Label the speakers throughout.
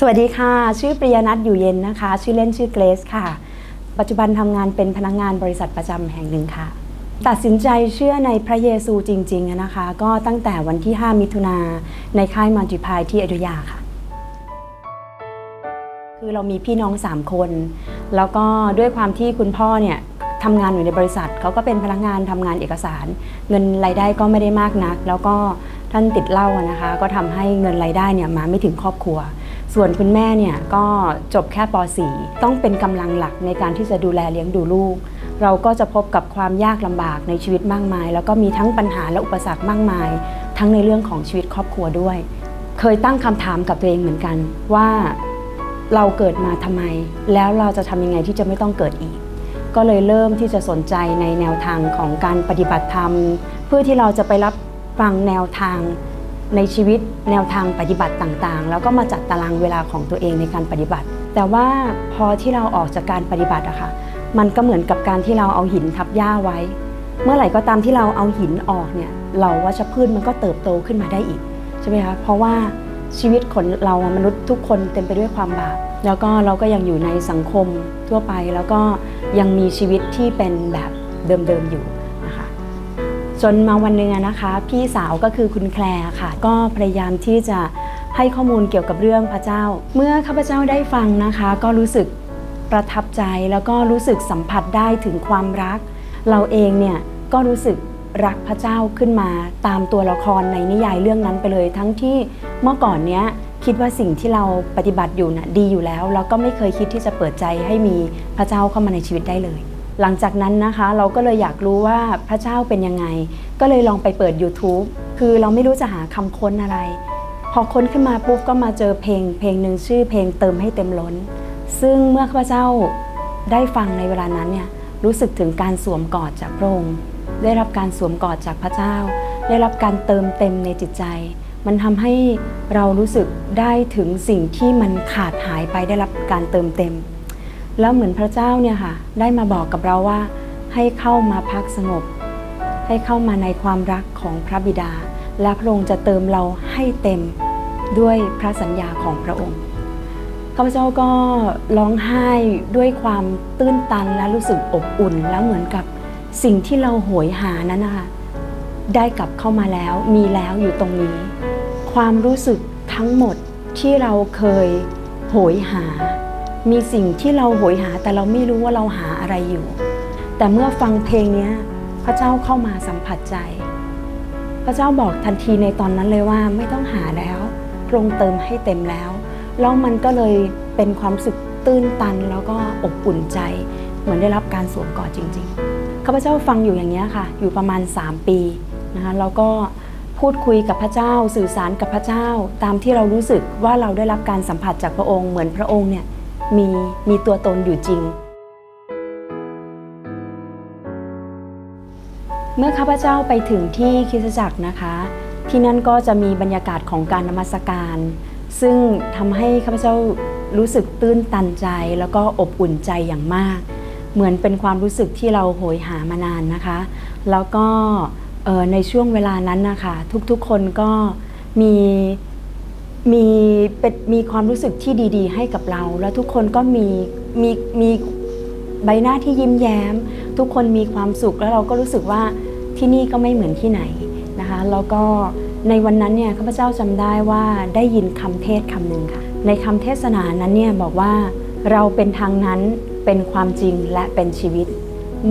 Speaker 1: สวัสดีค่ะ ชื่อปริยนัทอยู่เย็นนะคะ ชื่อเล่นชื่อเกรซค่ะ ปัจจุบันทำงานเป็นพนักงานบริษัทประจำแห่งหนึ่งค่ะ ตัดสินใจเชื่อในพระเยซูจริงๆนะคะ ก็ตั้งแต่วันที่ 5 มิถุนาในค่ายมัลติพายที่อยุธยาค่ะ คือเรามีพี่น้อง 3 คน แล้วก็ด้วยความที่คุณพ่อเนี่ยทำงานอยู่ในบริษัทเขาก็เป็นพนักงานทำงานเอกสาร เงินรายได้ก็ไม่ได้มากนัก แล้วก็ท่านติดเหล้านะคะ ก็ทำให้เงินรายได้เนี่ยมาไม่ถึงครอบครัว ส่วนคุณแม่เนี่ยก็จบแค่ป .4 ต้องเป็นกำลังหลักในการที่จะดูแลเลี้ยงดูลูก เราก็จะพบกับความยากลำบากในชีวิตมากมาย แล้วก็มีทั้งปัญหาและอุปสรรคมากมาย ทั้งในเรื่องของชีวิตครอบครัวด้วย เคยตั้งคำถามกับตัวเองเหมือนกันว่าเราเกิดมาทำไม แล้วเราจะทำยังไงที่จะไม่ต้องเกิดอีก ก็เลยเริ่มที่จะสนใจในแนวทางของการปฏิบัติธรรม เพื่อที่เราจะไปรับฟังแนวทาง ในชีวิตแนวทางปฏิบัติต่างๆ แล้วก็มาจัดตารางเวลาของตัวเองในการปฏิบัติ แต่ว่าพอที่เราออกจากการปฏิบัติอะค่ะมันก็เหมือนกับการที่เราเอาหินทับหญ้าไว้ เมื่อไหร่ก็ตามที่เราเอาหินออกเนี่ยเราวัชพืชมันก็เติบโตขึ้นมาได้อีกใช่ไหมคะเพราะว่าชีวิตคนเรามนุษย์ทุกคนเต็มไปด้วยความบาปแล้วก็เราก็ยังอยู่ในสังคมทั่วไป แล้วก็ยังมีชีวิตที่เป็นแบบเดิมๆอยู่ จนมาวันหนึ่งนะคะ พี่สาวก็คือคุณแคลร์ค่ะ ก็พยายามที่จะให้ข้อมูลเกี่ยวกับเรื่องพระเจ้า เมื่อข้าพเจ้าได้ฟังนะคะ ก็รู้สึกประทับใจแล้วก็รู้สึกสัมผัสได้ถึงความรัก เราเองเนี่ยก็รู้สึกรักพระเจ้าขึ้นมาตามตัวละครในนิยายเรื่องนั้นไปเลย ทั้งที่เมื่อก่อนเนี้ยคิดว่าสิ่งที่เราปฏิบัติอยู่น่ะดีอยู่แล้ว แล้วก็ไม่เคยคิดที่จะเปิดใจให้มีพระเจ้าเข้ามาในชีวิตได้เลย หลังจากนั้นนะคะเราก็เลยอยากรู้ว่าพระเจ้าเป็นยังไง ก็เลยลองไปเปิด YouTube คือเราไม่รู้จะหาคำค้นอะไร พอค้นขึ้นมาปุ๊บก็มาเจอเพลง เพลงหนึ่งชื่อเพลงเติมให้เต็มล้น ซึ่งเมื่อข้าพเจ้าได้ฟังในเวลานั้นเนี่ยรู้สึกถึงการสวมกอดจากพระองค์ได้รับการสวมกอดจากพระเจ้า ได้รับการเติมเต็มในจิตใจ มันทำให้เรารู้สึกได้ถึงสิ่งที่มันขาดหายไปได้รับการเติมเต็ม แล้วเหมือนพระเจ้าเนี่ยค่ะได้มาบอกกับเราว่าให้เข้ามาพักสงบ ให้เข้ามาในความรักของพระบิดา และพระองค์จะเติมเราให้เต็มด้วยพระสัญญาของพระองค์ข้าพเจ้าก็ร้องไห้ด้วยความตื้นตันและรู้สึกอบอุ่น แล้วเหมือนกับสิ่งที่เราโหยหานั้นนะคะได้กลับเข้ามาแล้วมีแล้วอยู่ตรงนี้ ความรู้สึกทั้งหมดที่เราเคยโหยหา มีสิ่งที่เราโหยหาแต่เราไม่รู้ว่าเราหาอะไรอยู่ แต่เมื่อฟังเพลงนี้พระเจ้าเข้ามาสัมผัสใจ พระเจ้าบอกทันทีในตอนนั้นเลยว่าไม่ต้องหาแล้วพรองเติมให้เต็มแล้ว แล้วมันก็เลยเป็นความสึกตื้นตันแล้วก็อบอุ่นใจ เหมือนได้รับการสวมกอดจริงๆข้าพเจ้าฟังอยู่อย่างนี้ค่ะ อยู่ประมาณ 3 ปีนะคะแล้วก็พูดคุยกับพระเจ้า สื่อสารกับพระเจ้า ตามที่เรารู้สึกว่าเราได้รับการสัมผัสจากพระองค์เหมือนพระองค์เนี่ย มีมีตัวตนอยู่จริง เมื่อข้าพเจ้าไปถึงที่คริสตจักรนะคะ ที่นั่นก็จะมีบรรยากาศของการนมัสการ ซึ่งทำให้ข้าพเจ้ารู้สึกตื้นตันใจแล้วก็อบอุ่นใจอย่างมาก เหมือนเป็นความรู้สึกที่เราโหยหามานานนะคะ แล้วก็ในช่วงเวลานั้นนะคะ ทุกๆคนก็มี มีเป็นมีความรู้สึกที่ดี ๆ ให้กับเรา แล้วทุกคนก็มีมีมีใบหน้าที่ยิ้มแย้ม ทุกคนมีความสุขแล้วเราก็รู้สึกว่าที่นี่ก็ไม่เหมือนที่ไหนนะคะแล้วก็ในวันนั้นเนี่ยข้าพเจ้าจำได้ว่าได้ยินคำเทศคำหนึ่งค่ะ ในคำเทศนานั้นเนี่ยบอกว่าเราเป็นทางนั้นเป็นความจริงและเป็นชีวิต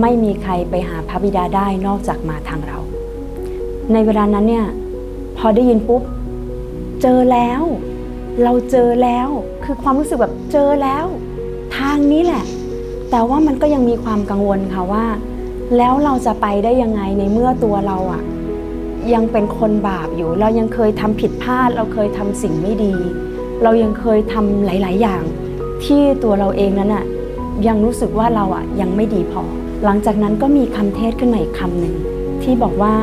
Speaker 1: ไม่มีใครไปหาพระบิดาได้นอกจากมาทางเรา ในเวลานั้นเนี่ยพอได้ยินปุ๊บ เจอแล้ว เราเจอแล้ว คือความรู้สึกแบบเจอแล้ว ทางนี้แหละ แต่ว่ามันก็ยังมีความกังวลค่ะว่า แล้วเราจะไปได้ยังไงในเมื่อตัวเราอะยังเป็นคนบาปอยู่ เรายังเคยทำผิดพลาด เราเคยทำสิ่งไม่ดี เรายังเคยทำหลาย ๆ อย่าง ที่ตัวเราเองนั้นอะยังรู้สึกว่าเราอะยังไม่ดีพอ หลังจากนั้นก็มีคำเทศขึ้นมาอีกคำหนึ่งที่บอกว่า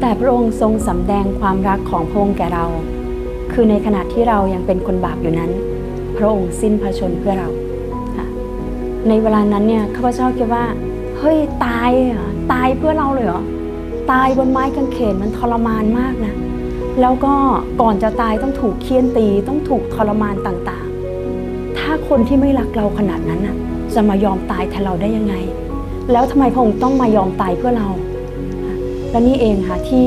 Speaker 1: แต่พระองค์ทรงสำแดงความรักของพระองค์แก่เรา คือในขณะที่เรายังเป็นคนบาปอยู่นั้น พระองค์สิ้นพระชนเพื่อเรา ในเวลานั้นเนี่ยข้าพเจ้าคิดว่า เฮ้ยตายเหรอตายเพื่อเราเลยเหรอตายบนไม้กางเขนมันทรมานมากนะ แล้วก็ก่อนจะตายต้องถูกเคี่ยนตีต้องถูกทรมานต่างๆ ถ้าคนที่ไม่รักเราขนาดนั้นน่ะจะมายอมตายแทนเราได้ยังไง แล้วทำไมพระองค์ต้องมายอมตายเพื่อเรา และนี่เองค่ะที่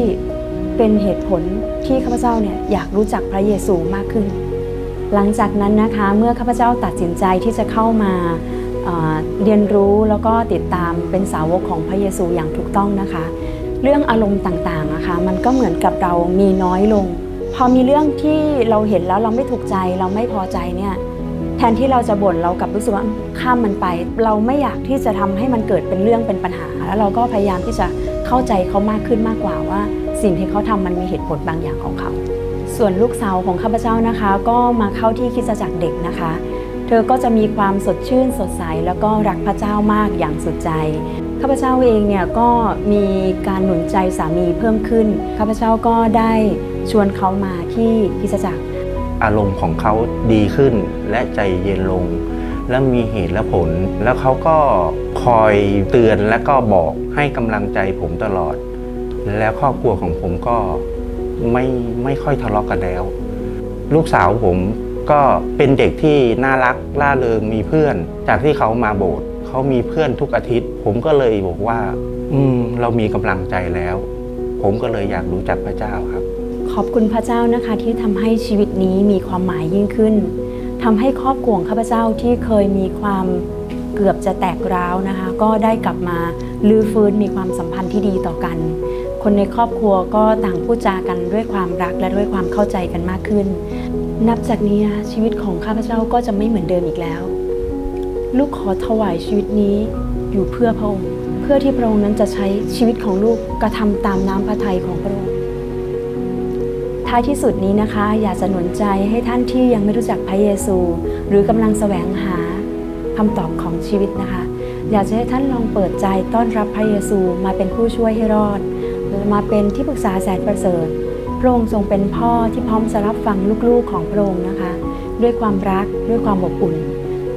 Speaker 1: เป็นเหตุผลที่ข้าพเจ้าเนี่ยอยากรู้จักพระเยซูมากขึ้น หลังจากนั้นนะคะเมื่อข้าพเจ้าตัดสินใจที่จะเข้ามาเรียนรู้แล้วก็ติดตามเป็นสาวกของพระเยซูอย่างถูกต้องนะคะ เรื่องอารมณ์ต่างๆนะคะมันก็เหมือนกับเรามีน้อยลง พอมีเรื่องที่เราเห็นแล้วเราไม่ถูกใจเราไม่พอใจเนี่ยแทนที่เราจะบ่นเรากลับรู้สึกว่าข้ามมันไป เราไม่อยากที่จะทำให้มันเกิดเป็นเรื่องเป็นปัญหา แล้วเราก็พยายามที่จะเข้าใจเขามากขึ้นมากกว่าว่า สิ่งที่เขาทำมันมีเหตุผลบางอย่างของเขา ส่วนลูกสาวของข้าพเจ้านะคะ ก็มาเข้าที่คิดจักรเด็กนะคะ เธอก็จะมีความสดชื่นสดใสแล้วก็รักพระเจ้ามากอย่างสุดใจข้าพเจ้าเองเนี่ยก็มีการหนุนใจสามีเพิ่มขึ้นข้าพเจ้าก็ได้ชวนเขามาที่คิดจักร
Speaker 2: อารมณ์ของเขาดีขึ้นและใจเย็นลง และมีเหตุและผล แล้วเขาก็คอยเตือนและก็บอกให้กำลังใจผมตลอด แล้วครอบครัวของผมก็ไม่ไม่ค่อยทะเลาะกันแล้ว ลูกสาวผมก็เป็นเด็กที่น่ารักล่าเริงมีเพื่อน จากที่เขามาโบสถ์เขามีเพื่อนทุกอาทิตย์ ผมก็เลยบอกว่า อืม เรามีกำลังใจแล้ว ผมก็เลยอยากรู้จักพระเจ้าครับ
Speaker 1: ขอบคุณพระเจ้านะคะที่ทำให้ชีวิตนี้มีความหมายยิ่งขึ้นทำให้ครอบครัวของข้าพเจ้าที่เคยมีความเกือบจะแตกร้าวนะคะ ก็ได้กลับมาลื้อฟื้นมีความสัมพันธ์ที่ดีต่อกัน คนในครอบครัวก็ต่างพูดจากันด้วยความรักและด้วยความเข้าใจกันมากขึ้น นับจากนี้นะชีวิตของข้าพเจ้าก็จะไม่เหมือนเดิมอีกแล้ว ลูกขอถวายชีวิตนี้อยู่เพื่อพระองค์ เพื่อที่พระองค์นั้นจะใช้ชีวิตของลูกกระทำตามน้ำพระทัยของพระองค์ท้ายที่สุดนี้นะคะ อยากจะหนุนใจให้ท่านที่ยังไม่รู้จักพระเยซู หรือกำลังแสวงหาคำตอบของชีวิตนะคะ อยากจะให้ท่านลองเปิดใจต้อนรับพระเยซูมาเป็นผู้ช่วยให้รอด มาเป็นที่ปรึกษาแสนประเสริฐ พระองค์ทรงเป็นพ่อที่พร้อมจะรับฟังลูกๆของพระองค์นะคะ ด้วยความรักด้วยความอบอุ่น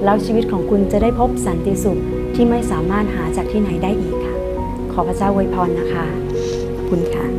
Speaker 1: แล้วชีวิตของคุณจะได้พบสันติสุขที่ไม่สามารถหาจากที่ไหนได้อีกค่ะ ขอพระเจ้าอวยพรนะคะขอบคุณค่ะ